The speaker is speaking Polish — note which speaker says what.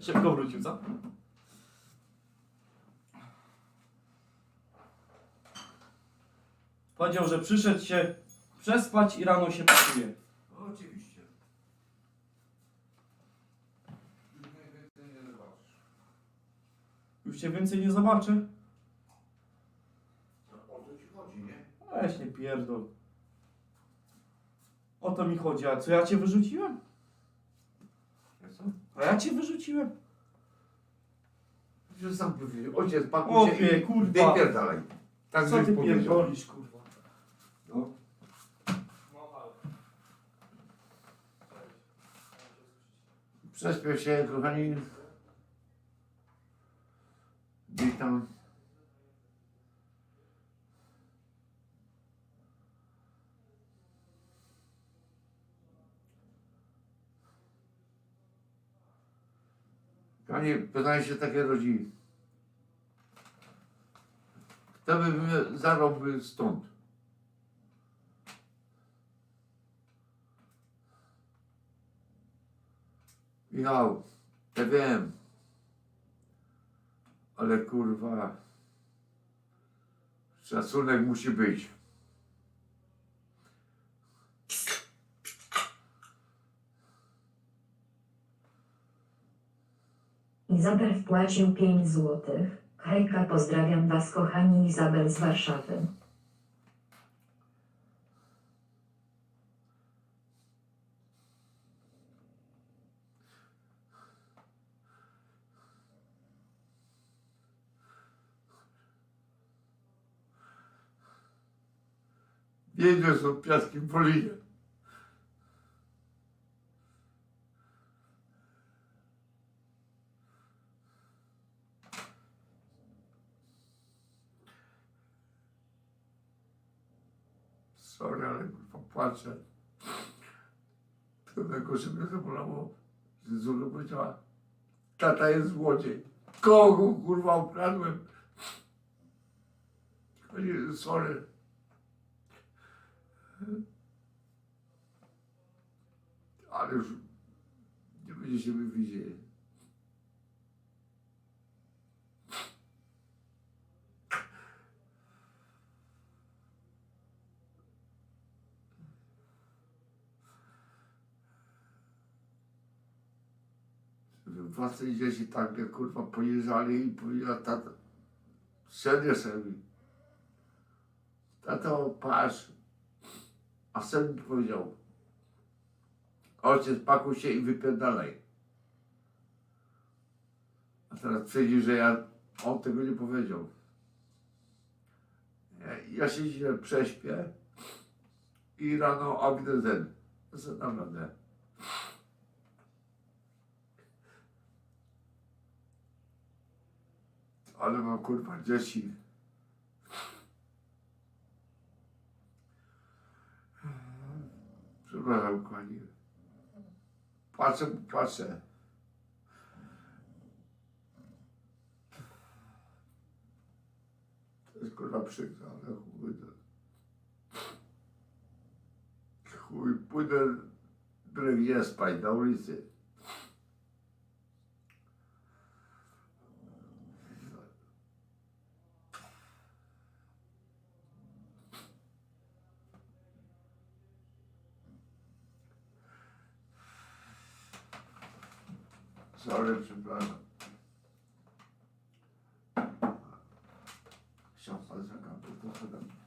Speaker 1: Szybko wrócił, co? Powiedział, że przyszedł się przespać i rano się pakuje.
Speaker 2: Oczywiście. Najwięcej nie zobaczysz.
Speaker 1: Już cię więcej nie zobaczę.
Speaker 2: No, o to ci chodzi, nie?
Speaker 1: Weź nie pierdol. O to mi chodzi, a co ja cię wyrzuciłem? A ja cię wyrzuciłem?
Speaker 2: Że sam powiedział, ojciec pakuj się
Speaker 1: Opie,
Speaker 2: i
Speaker 1: kurwa.
Speaker 2: wypierdalaj. Tak
Speaker 1: Co
Speaker 2: żeś
Speaker 1: ty
Speaker 2: powiedział.
Speaker 1: pierdolisz, kurwa?
Speaker 2: No. Prześpię się, kochani. Witam. Kochani, pytanie się takie rodzi. Kto by mnie stąd? Michał, ja wiem, ale kurwa, szacunek musi być.
Speaker 3: Izabel wpłacił 5 złotych. Hejka, pozdrawiam Was kochani Izabel z Warszawy.
Speaker 2: Jedzie są piaskiem po Sorry, ale kurwa płaczę. To najgorsze mnie zabolało, że Zulu powiedziała, tata jest złodziej. Kogo kurwa ukradłem? Chodzi, sorry. Ale już nie będzie się widzieli. Własne dzieci tak mnie kurwa pojeżdżali i powiedziała tata, serio sobie. Tato, patrz. A sen mi powiedział, ojciec pakuj się i wypierdalaj. A teraz przyjdzie, że ja, on tego nie powiedział. Ja, się dzisiaj prześpię i rano obiedę zen. To co naprawdę. Ale mam kurwa dzieci. Przepraszam, kochani. Płaczę, płaczę. To jest kurwa przykre, ale chuj. Chuj, pójdę gdzie spać, na ulicy. Sorry, przepraszam. Ksiądz, ale zakam, to chodem.